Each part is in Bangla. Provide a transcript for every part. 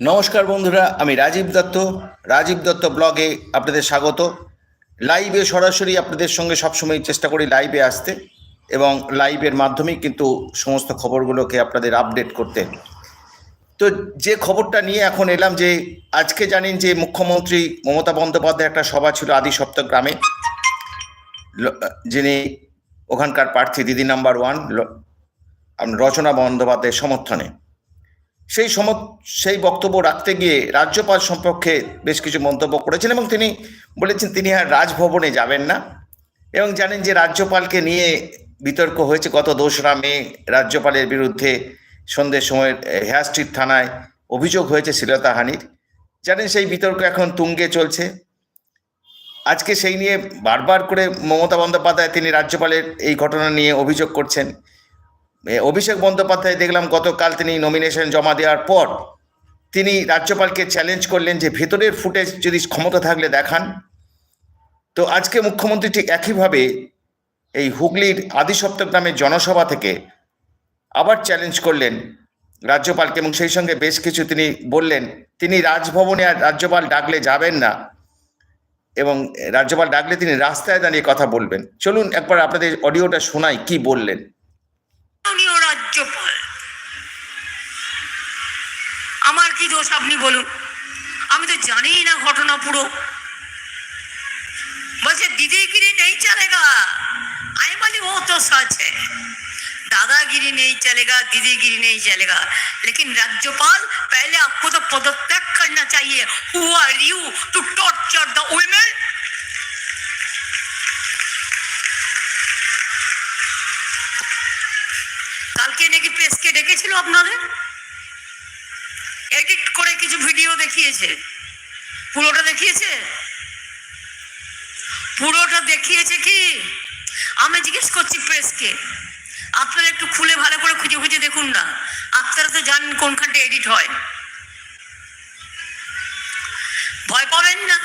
নমস্কার বন্ধুরা, আমি রাজীব দত্ত। রাজীব দত্ত ব্লগে আপনাদের স্বাগত। লাইভে সরাসরি আপনাদের সঙ্গে সবসময় চেষ্টা করি লাইভে আসতে এবং লাইভের মাধ্যমেই কিন্তু সমস্ত খবরগুলোকে আপনাদের আপডেট করতে। তো যে খবরটা নিয়ে এখন এলাম যে, আজকে জানেন যে মুখ্যমন্ত্রী মমতা বন্দ্যোপাধ্যায় একটা সভা ছিল আদি সপ্তক গ্রামে যিনি ওখানকার প্রার্থী দিদি নাম্বার ওয়ান রচনা বন্দ্যোপাধ্যায়ের সমর্থনে। সেই সম সেই বক্তব্য রাখতে গিয়ে রাজ্যপাল সম্পর্কে বেশ কিছু মন্তব্য করেছেন এবং তিনি বলেছেন তিনি আর রাজভবনে যাবেন না এবং জানেন যে রাজ্যপালকে নিয়ে বিতর্ক হয়েছে গত দোসরা মে রাজ্যপালের বিরুদ্ধে সন্ধ্যের সময় হেয়ার স্ট্রিট থানায় অভিযোগ হয়েছে শ্লীলতাহানির জানেন সেই বিতর্ক এখন তুঙ্গে চলছে। আজকে সেই নিয়ে বারবার করে মমতা বন্দ্যোপাধ্যায় তিনি রাজ্যপালের এই ঘটনা নিয়ে অভিযোগ করছেন। অভিষেক বন্দ্যোপাধ্যায় দেখলাম গতকাল তিনি নমিনেশন জমা দেওয়ার পর তিনি রাজ্যপালকে চ্যালেঞ্জ করলেন যে ভেতরের ফুটেজ যদি ক্ষমতা থাকলে দেখান। তো আজকে মুখ্যমন্ত্রী ঠিক একইভাবে এই হুগলির আদি সপ্তক গ্রামের জনসভা থেকে আবার চ্যালেঞ্জ করলেন রাজ্যপালকে এবং সেই সঙ্গে বেশ কিছু তিনি বললেন, তিনি রাজভবনে আর রাজ্যপাল ডাকলে যাবেন না এবং রাজ্যপাল ডাকলে তিনি রাস্তায় দাঁড়িয়ে কথা বলবেন। চলুন একবার আপনাদের অডিওটা শোনাই কি বললেন। মাননীয় রাজ্যপাল আমার কি দোষ আপনি বলুন আমি তো জানি না ঘটনা পুরো বলছে दीदीगिरी नहीं चलेगा आई बोली वो तो सच है दादागिरी नहीं चलेगा दीदीगिरी नहीं चलेगा लेकिन राज्यपाल पहले आपको तो पदत्याग करना चाहिए who are you to torture ডেকেছিল আপনাদের? এডিট করে কিছু ভিডিও দেখিয়েছে। পুরোটা দেখিয়েছে? পুরোটা দেখিয়েছে কি? আমি জিজ্ঞেস করছি প্রেসকে। আপনারা একটু খুলে ভালো করে খুঁজে খুঁজে দেখুন না। আপনারা তো জানেন কোনখানটা এডিট হয়। ভয় পাবেন না।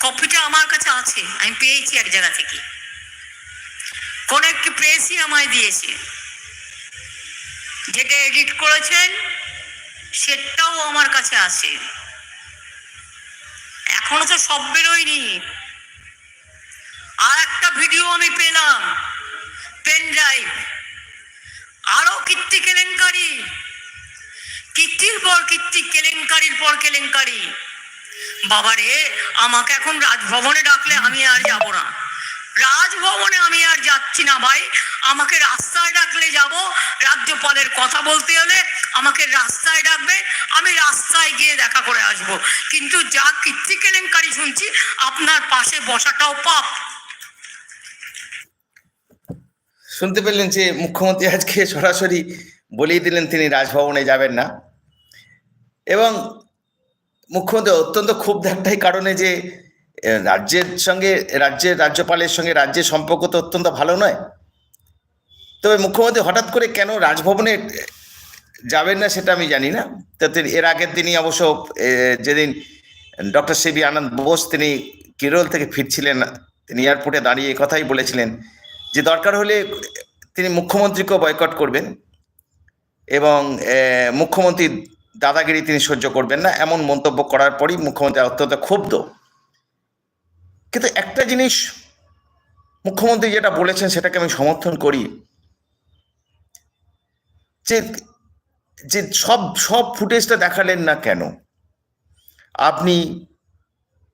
কপিটা আমার কাছে আছে, আমি পেয়েছি এক জায়গা থেকে। কোন একটি প্রেসই আমায় দিয়েছে। যেটা এডিট করেছেন, সেটাও আমার কাছে আছে। এখনও তো সব বেরোয়নি। আর একটা ভিডিও আমি পেলাম, পেন ড্রাইভ। আরও কীর্তি কেলেঙ্কারি। কীর্তির পর কীর্তি, কেলেঙ্কারির পর কেলেঙ্কারি। বাবারে, আমাকে এখন রাজভবনে ডাকলে আমি আর যাব না। রাজভবনে আমি আর যাচ্ছি না ভাই। আমাকে রাস্তায় ডাকলে যাব, রাজ্যপালের কথা বলতে হলে আমাকে রাস্তায় ডাকবে, আমি রাস্তায় গিয়ে দেখা করে আসব। কিন্তু যা কীর্তি কেলেঙ্কারি শুনছি, আপনার পাশে বসাটাও পাপ। শুনতে পেলেন যে মুখ্যমন্ত্রী আজকে সরাসরি বলিয়ে দিলেন তিনি রাজভবনে যাবেন না। এবং মুখ্যমন্ত্রী অত্যন্ত ক্ষুব্ধ একটাই কারণে যে রাজ্যের সঙ্গে, রাজ্যের রাজ্যপালের সঙ্গে রাজ্যের সম্পর্ক তো অত্যন্ত ভালো নয়। তবে মুখ্যমন্ত্রী হঠাৎ করে কেন রাজভবনে যাবেন না সেটা আমি জানি না। তো তিনি- এর আগের দিনই অবশ্য যেদিন ডক্টর সিবি আনন্দ বোস তিনি কেরল থেকে ফিরছিলেন, তিনি এয়ারপোর্টে দাঁড়িয়ে কথাই বলেছিলেন যে দরকার হলে তিনি মুখ্যমন্ত্রীকেও বয়কট করবেন এবং মুখ্যমন্ত্রী দাদাগিরি তিনি সহ্য করবেন না। এমন মন্তব্য করার পরই মুখ্যমন্ত্রী অত্যন্ত ক্ষুব্ধ। কিন্তু একটা জিনিস মুখ্যমন্ত্রী যেটা বলেছেন সেটাকে আমি সমর্থন করি। যে যে সব সব ফুটেজটা দেখালেন না কেন? আপনি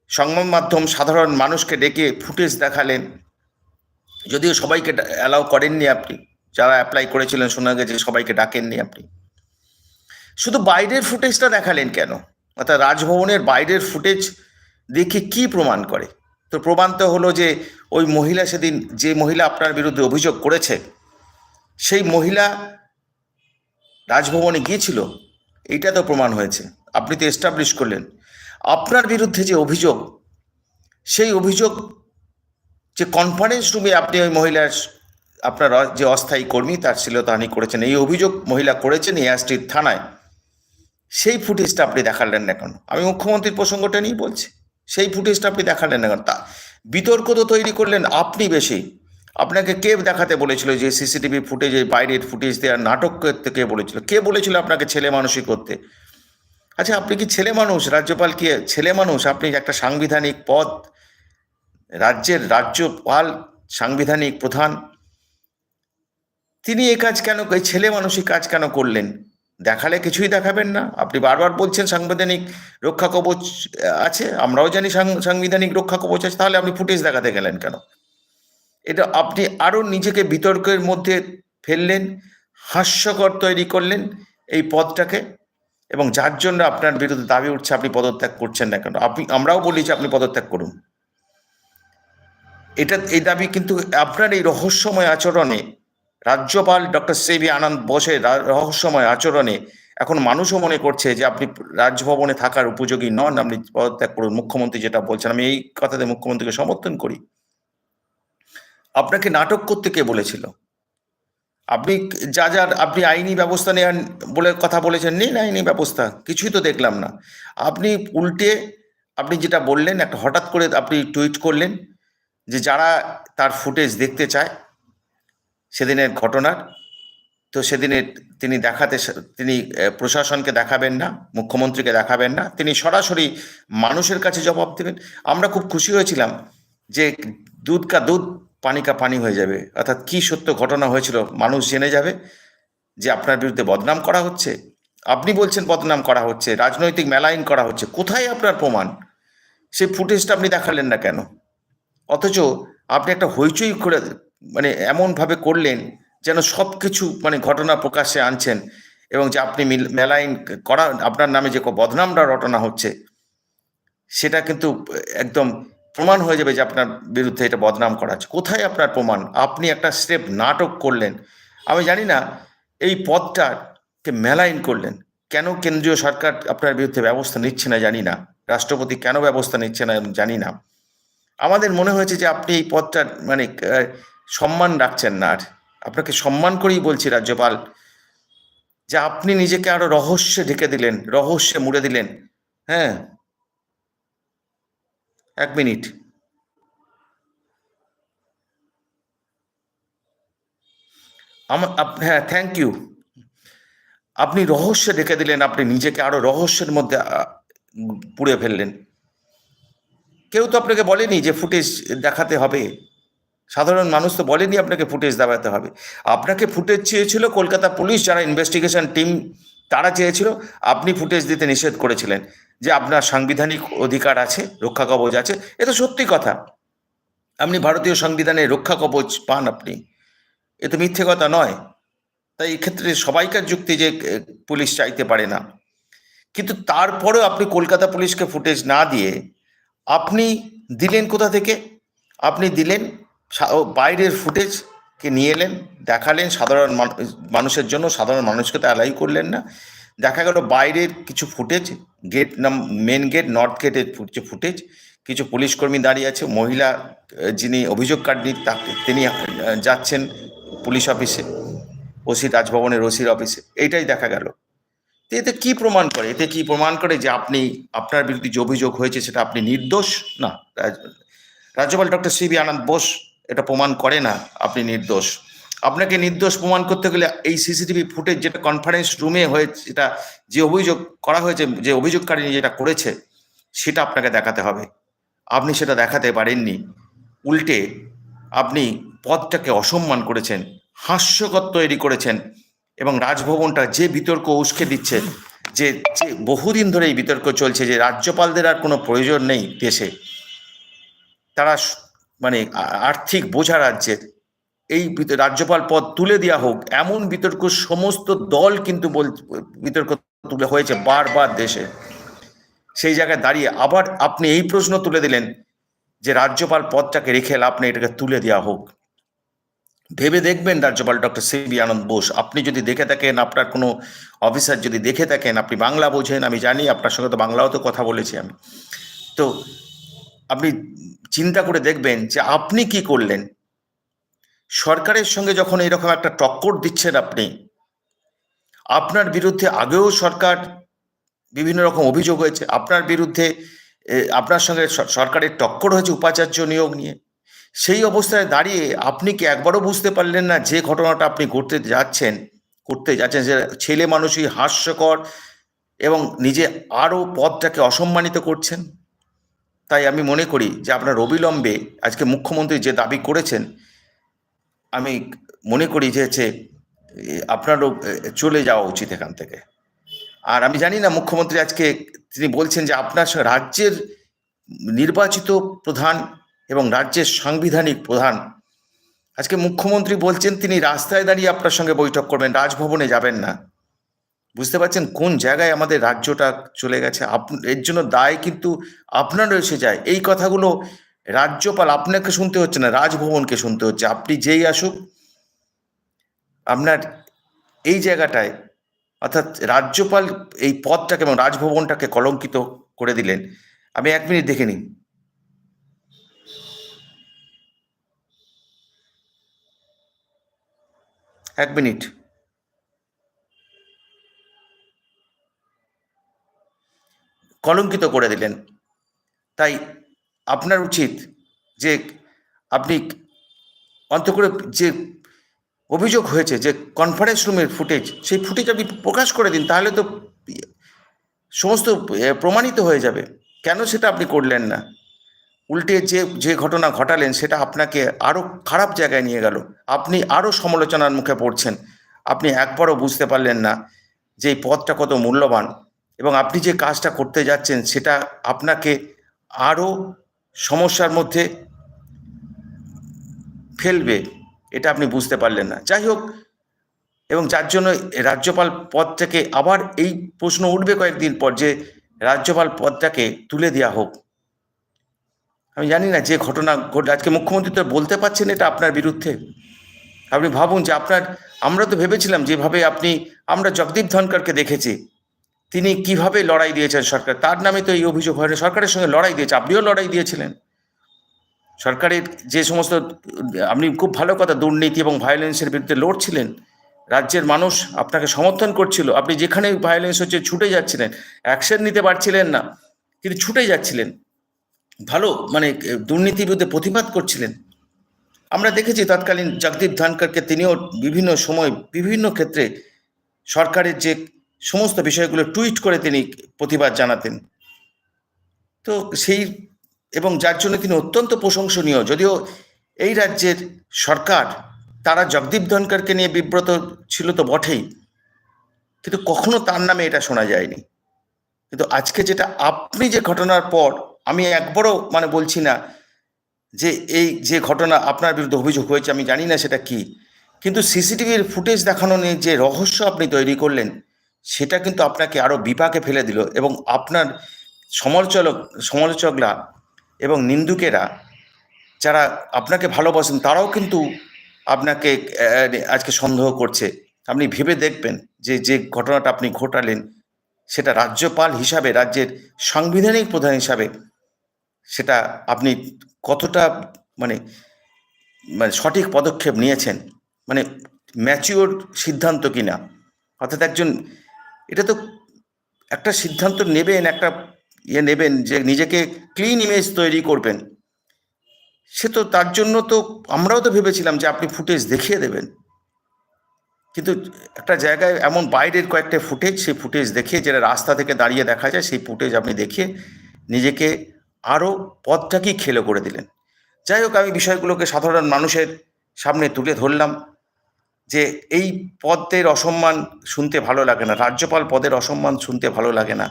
সংবাদ মাধ্যম সাধারণ মানুষকে ডেকে ফুটেজ দেখালেন। যদিও সবাইকে অ্যালাউ করেননি আপনি। যারা অ্যাপ্লাই করেছিলেন শোনা গেছে, সবাইকে ডাকেননি আপনি। শুধু বাইরের ফুটেজটা দেখালেন কেন? অর্থাৎ রাজভবনের বাইরের ফুটেজ দেখে কি প্রমাণ করে? তো প্রমাণ তো হলো যে, ওই মহিলা সেদিন, যে মহিলা আপনার বিরুদ্ধে অভিযোগ করেছে, সেই মহিলা রাজভবনে গিয়েছিল, এইটা তো প্রমাণ হয়েছে। আপনি তো এস্টাবলিশ করলেন। আপনার বিরুদ্ধে যে অভিযোগ, সেই অভিযোগ যে কনফারেন্স রুমে আপনি ওই মহিলার আপনার যে অস্থায়ী কর্মী তার শ্লীলতাহানি করেছেন। এই অভিযোগ মহিলা করেছেন এয়ার স্ট্রিট থানায়। সেই ফুটেজটা আপনি দেখালেন না কেন? আমি মুখ্যমন্ত্রীর প্রসঙ্গটা নিয়েই বলছি। সেই ফুটেজটা আপনি দেখালেন না কেন? তা বিতর্ক তো তৈরি করলেন, আপনি বেশি। আপনাকে কে দেখাতে বলেছিল যে সিসিটিভি ফুটেজে, বাইরের ফুটেজ দেওয়ার নাটক করতে কে বলেছিল? কে বলেছিল আপনাকে ছেলে মানুষই করতে? আচ্ছা আপনি কি ছেলে মানুষ? রাজ্যপাল কি ছেলে মানুষ? আপনি একটা সাংবিধানিক পদ, রাজ্যের রাজ্যপাল, সাংবিধানিক প্রধান। তিনি এ কাজ কেন এই ছেলে মানুষই কাজ কেন করলেন? দেখালে কিছুই দেখাবেন না। আপনি বারবার বলছেন সাংবিধানিক রক্ষা কবচ আছে, আমরাও জানি সাংবিধানিক রক্ষা কবচ আছে, তাহলে আপনি ফুটেজ দেখাতে গেলেন কেন? এটা আপনি আরও নিজেকে বিতর্কের মধ্যে ফেললেন, হাস্যকর তৈরি করলেন এই পদটাকে এবং যার জন্য আপনার বিরুদ্ধে দাবি উঠছে আপনি পদত্যাগ করছেন না কেন? আপনি, আমরাও বলি যে আপনি পদত্যাগ করুন। এটা, এই দাবি কিন্তু আপনার এই রহস্যময় আচরণে, রাজ্যপাল ডক্টর সেবি আনন্দ বোসের রহস্যময় আচরণে এখন মানুষও মনে করছে যে আপনি রাজভবনে থাকার উপযোগী নন, আপনি পদত্যাগ করুন। মুখ্যমন্ত্রী যেটা বলছেন, আমি এই কথাতে মুখ্যমন্ত্রীকে সমর্থন করি। আপনাকে নাটক করতে কে বলেছিল? আপনি যা যার আপনি আইনি ব্যবস্থা নেওয়ার বলে কথা বলেছেন, নিন আইনি ব্যবস্থা, কিছুই তো দেখলাম না। আপনি উল্টে, আপনি যেটা বললেন, একটা হঠাৎ করে আপনি টুইট করলেন যে যারা তার ফুটেজ দেখতে চায়, সেদিনের ঘটনার, তো সেদিনে তিনি দেখাতে তিনি প্রশাসনকে দেখাবেন না, মুখ্যমন্ত্রীকে দেখাবেন না, তিনি সরাসরি মানুষের কাছে জবাব দেবেন। আমরা খুব খুশি হয়েছিলাম যে দুধ কা দুধ পানি কা পানি হয়ে যাবে। অর্থাৎ কি সত্য ঘটনা হয়েছিল মানুষ জেনে যাবে যে আপনার বিরুদ্ধে বদনাম করা হচ্ছে। আপনি বলছেন বদনাম করা হচ্ছে, রাজনৈতিক মেলাইন করা হচ্ছে, কোথায় আপনার প্রমাণ? সেই ফুটেজটা আপনি দেখালেন না কেন? অথচ আপনি একটা হইচই করে মানে এমনভাবে করলেন যেন সব কিছু মানে ঘটনা প্রকাশ্যে আনছেন এবং যে আপনি মিল- মেলাইন করা, আপনার নামে যে বদনামটা রটনা হচ্ছে, সেটা কিন্তু একদম প্রমাণ হয়ে যাবে যে আপনার বিরুদ্ধে এটা বদনাম করা হচ্ছে। কোথায় আপনার প্রমাণ? আপনি একটা স্টেপ নাটক করলেন। আমি জানি না, এই পদটাকে মেলাইন করলেন। কেন কেন্দ্রীয় সরকার আপনার বিরুদ্ধে ব্যবস্থা নিচ্ছে না জানি না। রাষ্ট্রপতি কেন ব্যবস্থা নিচ্ছে না জানি না। আমাদের মনে হয়েছে যে আপনি এই পদটার মানে সম্মান রাখছেন না আর। আপনাকে সম্মান করেই বলছি রাজ্যপাল, যে আপনি নিজেকে আরও রহস্যে ঢেকে দিলেন, রহস্যে মুড়ে দিলেন। হ্যাঁ এক মিনিট। আমার হ্যাঁ থ্যাংক ইউ আপনি রহস্য ঢেকে দিলেন, আপনি নিজেকে আরও রহস্যের মধ্যে পুড়ে ফেললেন। কেউ তো আপনাকে বলেনি যে ফুটেজ দেখাতে হবে। সাধারণ মানুষ তো বলেনি আপনাকে ফুটেজ দেখাতে হবে। আপনাকে ফুটেজ চেয়েছিল কলকাতা পুলিশ, যারা ইনভেস্টিগেশন টিম তারা চেয়েছিল, আপনি ফুটেজ দিতে নিষেধ করেছিলেন। যে আপনার সাংবিধানিক অধিকার আছে, রক্ষা কবচ আছে, এ তো সত্যি কথা। আপনি ভারতীয় সংবিধানে রক্ষা কবচ পান আপনি। এ তো মিথ্যে কথা নয়। তাই এক্ষেত্রে সবাইকার যুক্তি যে পুলিশ চাইতে পারে না। কিন্তু তারপরেও আপনি কলকাতা পুলিশকে ফুটেজ না দিয়ে আপনি দিলেন কোথা থেকে? আপনি দিলেন বাইরের ফুটেজকে নিয়ে এলেন, দেখালেন, সাধারণ মানুষের জন্য সাধারণ মানুষকে তো অ্যালাই করলেন না। দেখা গেল বাইরের কিছু ফুটেজ গেট নাম মেন গেট নর্থ গেটের কিছু ফুটেজ, কিছু পুলিশ কর্মী দাঁড়িয়ে আছে, মহিলা যিনি অভিযোগকারী তাকে তিনি যাচ্ছেন পুলিশ অফিসে, ওসি রাজভবনের ওসির অফিসে, এইটাই দেখা গেল। তো এতে কি প্রমাণ করে? এতে কি প্রমাণ করে যে আপনি, আপনার বিরুদ্ধে যে অভিযোগ হয়েছে সেটা আপনি নির্দোষ? না রাজ্যপাল ডক্টর সিবি আনন্দ বোস এটা প্রমাণ করে না, আপনি নির্দোষ। আপনাকে নির্দোষ প্রমাণ করতে গেলে এই সিসিটিভি ফুটেজ যেটা কনফারেন্স রুমে হয়েছে যেটা যে অভিযোগ করা হয়েছে, যে অভিযোগকারী যেটা করেছে, সেটা আপনাকে দেখাতে হবে। আপনি সেটা দেখাতে পারেননি। উল্টে আপনি পদটাকে অসম্মান করেছেন, হাস্যকর তৈরি করেছেন এবং রাজভবনটা যে বিতর্ক উস্কে দিচ্ছে, যে যে বহুদিন ধরে এই বিতর্ক চলছে, যে রাজ্যপালদের আর কোনো প্রয়োজন নেই দেশে। তারা মানে আর্থিক বোঝা রাজ্যের এই রাজ্যপাল পদ তুলে দেওয়া হোক, এমন বিতর্ক সমস্ত দল কিন্তু বল, বিতর্ক তুলে হয়েছে বারবার দেশে। সেই জায়গায় দাঁড়িয়ে আবার আপনি এই প্রশ্ন তুলে দিলেন যে রাজ্যপাল পদটাকে রেখে নেই, এটাকে তুলে দেওয়া হোক। ভেবে দেখবেন রাজ্যপাল ডক্টর সিবি আনন্দ বোস, আপনি যদি দেখে থাকেন, আপনার কোনো অফিসার যদি দেখে থাকেন, আপনি বাংলা বোঝেন, আমি জানি আপনার সঙ্গে তো বাংলাও তো কথা বলেছি আমি। তো আপনি চিন্তা করে দেখবেন যে আপনি কি করলেন? সরকারের সঙ্গে যখন এরকম একটা টক্কর দিচ্ছেন আপনি, আপনার বিরুদ্ধে আগেও সরকার বিভিন্ন রকম অভিযোগ হয়েছে, আপনার বিরুদ্ধে আপনার সঙ্গে সরকারের টক্কর হয়েছে উপাচার্য নিয়োগ নিয়ে। সেই অবস্থায় দাঁড়িয়ে আপনি কি একবারও বুঝতে পারলেন না যে ঘটনাটা আপনি করতে যাচ্ছেন করতে যাচ্ছেন যে ছেলে মানুষই হাস্যকর এবং নিজে আরও পদটাকে অসম্মানিত করছেন? তাই আমি মনে করি যে আপনার অবিলম্বে আজকে মুখ্যমন্ত্রী যে দাবি করেছেন আমি মনে করি যে হচ্ছে আপনারও চলে যাওয়া উচিত এখান থেকে। আর আমি জানি না, মুখ্যমন্ত্রী আজকে তিনি বলছেন যে, আপনার রাজ্যের নির্বাচিত প্রধান এবং রাজ্যের সাংবিধানিক প্রধান। আজকে মুখ্যমন্ত্রী বলছেন, তিনি রাস্তায় দাঁড়িয়ে আপনার সঙ্গে বৈঠক করবেন, রাজভবনে যাবেন না। বুঝতে পারছেন কোন জায়গায় আমাদের রাজ্যটা চলে গেছে? আপ- এর জন্য দায় কিন্তু আপনারও এসে যায়। এই কথাগুলো রাজ্যপাল আপনাকে শুনতে হচ্ছে না, রাজভবনকে শুনতে হচ্ছে। আপনি যেই আসুক, আপনার এই জায়গাটায়, অর্থাৎ রাজ্যপাল এই পদটাকে এবং রাজভবনটাকে কলঙ্কিত করে দিলেন। আমি এক মিনিট দেখে নিই। এক মিনিট। কলঙ্কিত করে দিলেন। তাই আপনার উচিত যে আপনি অন্ত করে যে অভিযোগ হয়েছে, যে কনফারেন্স রুমের ফুটেজ সেই ফুটেজ আপনি প্রকাশ করে দিন, তাহলে তো সমস্ত প্রমাণিত হয়ে যাবে। কেন সেটা আপনি করলেন না? উল্টে যে যে ঘটনা ঘটালেন, সেটা আপনাকে আরও খারাপ জায়গায় নিয়ে গেল। আপনি আরও সমালোচনার মুখে পড়ছেন। আপনি একবারও বুঝতে পারলেন না যে এই পথটা কত মূল্যবান। এবং আপনি যে কাজটা করতে যাচ্ছেন, সেটা আপনাকে আরও সমস্যার মধ্যে ফেলবে, এটা আপনি বুঝতে পারলেন না। যাই হোক, এবং যার জন্য রাজ্যপাল পদ থেকে আবার এই প্রশ্ন উঠবে কয়েকদিন পর যে রাজ্যপাল পদটাকে তুলে দেওয়া হোক। আমি জানি না যে ঘটনা ঘটে, আজকে মুখ্যমন্ত্রী তো বলতে পারছেন এটা আপনার বিরুদ্ধে। আপনি ভাবুন যে আপনার, আমরা তো ভেবেছিলাম যেভাবে আপনি, আমরা জগদীপ ধনকরকে দেখেছি। তিনি কীভাবে লড়াই দিয়েছেন সরকার? তার নামে তো এই অভিযোগ হয়নি সরকারের সঙ্গে লড়াই দিয়েছে। আপনিও লড়াই দিয়েছিলেন। সরকারের যে সমস্ত, আপনি খুব ভালো কথা, দুর্নীতি এবং ভায়োলেন্সের বিরুদ্ধে লড়ছিলেন। রাজ্যের মানুষ আপনাকে সমর্থন করছিল। আপনি যেখানে ভায়োলেন্স হচ্ছে ছুটে যাচ্ছিলেন। অ্যাকশন নিতে পারছিলেন না, কিন্তু ছুটে যাচ্ছিলেন। ভালো মানে দুর্নীতির বিরুদ্ধে প্রতিবাদ করছিলেন। আমরা দেখেছি তৎকালীন জগদীপ ধনকরকে তিনিও বিভিন্ন সময়, বিভিন্ন ক্ষেত্রে সরকারের যে সমস্ত বিষয়গুলো টুইট করে তিনি প্রতিবাদ জানাতেন। তো সেই, এবং যার জন্য তিনি অত্যন্ত প্রশংসনীয়, যদিও এই রাজ্যের সরকার, তারা জগদীপ ধনকরকে নিয়ে বিব্রত ছিল তো বটেই, কিন্তু কখনো তার নামে এটা শোনা যায়নি। কিন্তু আজকে যেটা আপনি যে ঘটনার পর, আমি একবারও মানে বলছি না যে এই যে ঘটনা আপনার বিরুদ্ধে অভিযোগ হয়েছে, আমি জানি না সেটা কি, কিন্তু সিসিটিভির ফুটেজ দেখানো নিয়ে যে রহস্য আপনি তৈরি করলেন সেটা কিন্তু আপনাকে আরও বিপাকে ফেলে দিল এবং আপনার সমালোচক, সমালোচকরা এবং নিন্দুকেরা যারা আপনাকে ভালোবাসেন, তারাও কিন্তু আপনাকে আজকে সন্দেহ করছে। আপনি ভেবে দেখবেন যে যে ঘটনাটা আপনি ঘটালেন, সেটা রাজ্যপাল হিসাবে, রাজ্যের সাংবিধানিক প্রধান হিসাবে সেটা আপনি কতটা মানে মানে সঠিক পদক্ষেপ নিয়েছেন? মানে ম্যাচিওর সিদ্ধান্ত কিনা? অর্থাৎ একজন এটা তো একটা সিদ্ধান্ত নেবেন, একটা ইয়ে নেবেন যে নিজেকে ক্লিন ইমেজ তৈরি করবেন। সে তো তার জন্য তো আমরাও তো ভেবেছিলাম যে আপনি ফুটেজ দেখিয়ে দেবেন। কিন্তু একটা জায়গায় এমন বাইরের কয়েকটা ফুটেজ, সেই ফুটেজ দেখিয়ে যেটা রাস্তা থেকে দাঁড়িয়ে দেখা যায়, সেই ফুটেজ আপনি দেখিয়ে নিজেকে আরও পথটাকেই খেলো করে দিলেন। যাই হোক, আমি বিষয়গুলোকে সাধারণ মানুষের সামনে তুলে ধরলাম। যে এই পদের অসম্মান শুনতে ভালো লাগে না, রাজ্যপাল পদের অসম্মান শুনতে ভালো লাগে না।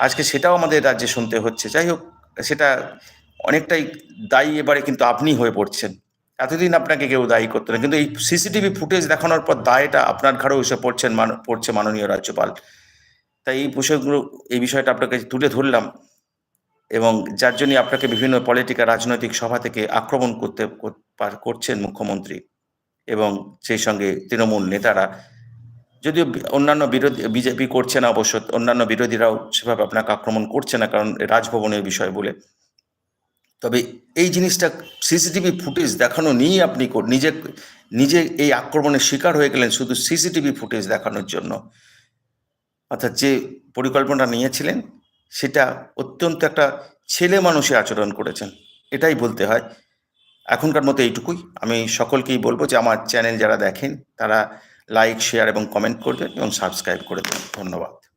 আজকে সেটাও আমাদের রাজ্যে শুনতে হচ্ছে। যাই হোক, সেটা অনেকটাই দায়ী এবারে কিন্তু আপনি হয়ে পড়ছেন। এতদিন আপনাকে কেউ দায়ী করতো না। কিন্তু এই সিসিটিভি ফুটেজ দেখানোর পর দায়টা আপনার ঘাড়েও এসে পড়ছেন পড়ছে মাননীয় রাজ্যপাল। তাই এই বিষয়গুলো এই বিষয়টা আপনাকে তুলে ধরলাম এবং যার জন্য আপনাকে বিভিন্ন পলিটিক্যাল, রাজনৈতিক সভা থেকে আক্রমণ করতে করছেন মুখ্যমন্ত্রী। এবং সেই সঙ্গে তৃণমূল নেতারা, যদিও অন্যান্য বিরোধী, বিজেপি করছে না অবশ্য, অন্যান্য বিরোধীরাও সেভাবে আপনাকে আক্রমণ করছে না কারণ রাজভবনের বিষয় বলে। তবে এই জিনিসটা সিসিটিভি ফুটেজ দেখানো নিয়েই আপনি নিজে নিজে এই আক্রমণের শিকার হয়ে গেলেন শুধু সিসিটিভি ফুটেজ দেখানোর জন্য। অর্থাৎ যে পরিকল্পনা নিয়েছিলেন, সেটা অত্যন্ত একটা ছেলে মানুষে আচরণ করেছেন, এটাই বলতে হয়। এখনকার মতো এইটুকুই। আমি সকলকেই বলব যে আমার চ্যানেল যারা দেখেন, তারা লাইক শেয়ার এবং কমেন্ট করবেন এবং সাবস্ক্রাইব করে দেবেন। ধন্যবাদ।